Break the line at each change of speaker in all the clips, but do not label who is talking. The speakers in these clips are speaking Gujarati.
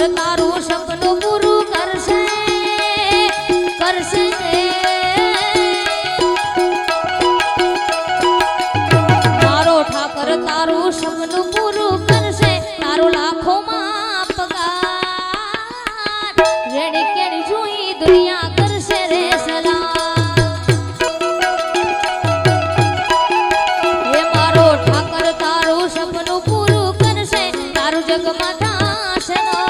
ઈશ્વર તારું પૂરું કરશે કરશે ઠાકર તારું સપનું પૂરું કરશે, તારો લાખો માં પગાર. રેડી કેડી જોઈ દુનિયા કરશે રે સલામ જગમાં દાસનો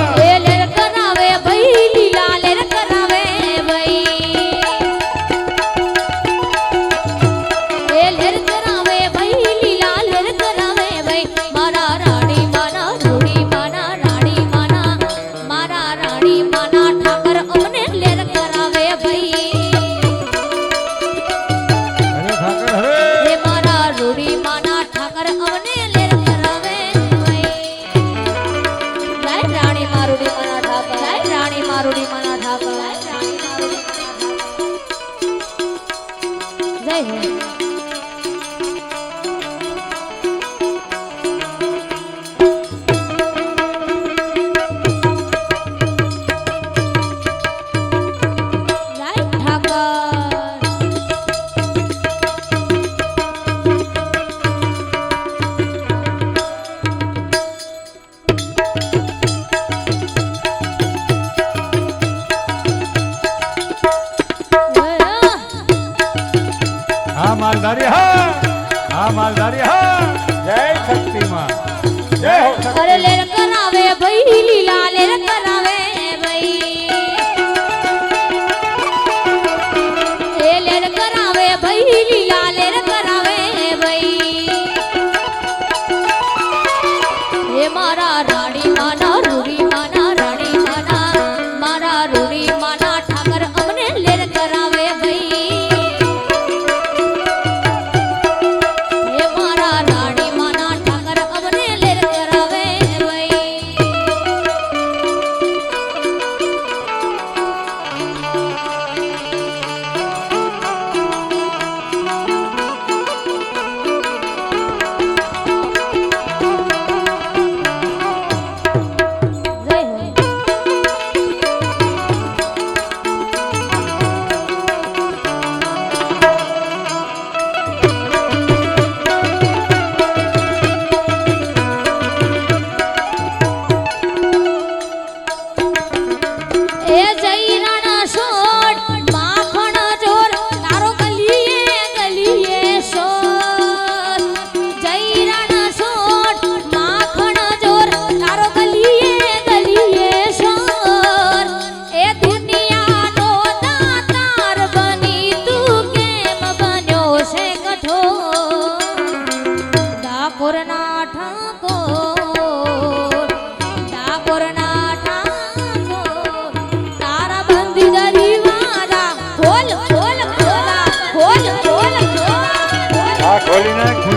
જય હિન્દ.
હા માલધારી હા. હા માલધારી હા. જય શક્તિમાં જય હો
અરે લેર કરાવે ભઈ લીલા લેર કરાવે
Holy neck.